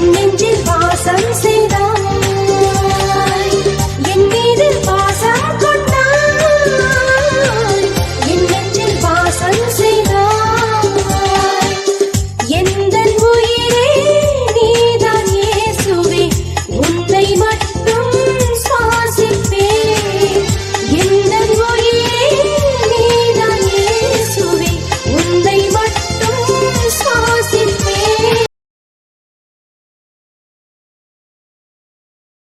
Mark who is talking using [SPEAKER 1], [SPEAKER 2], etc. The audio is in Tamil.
[SPEAKER 1] என் நெஞ்சில் வாசம் செய்தார்.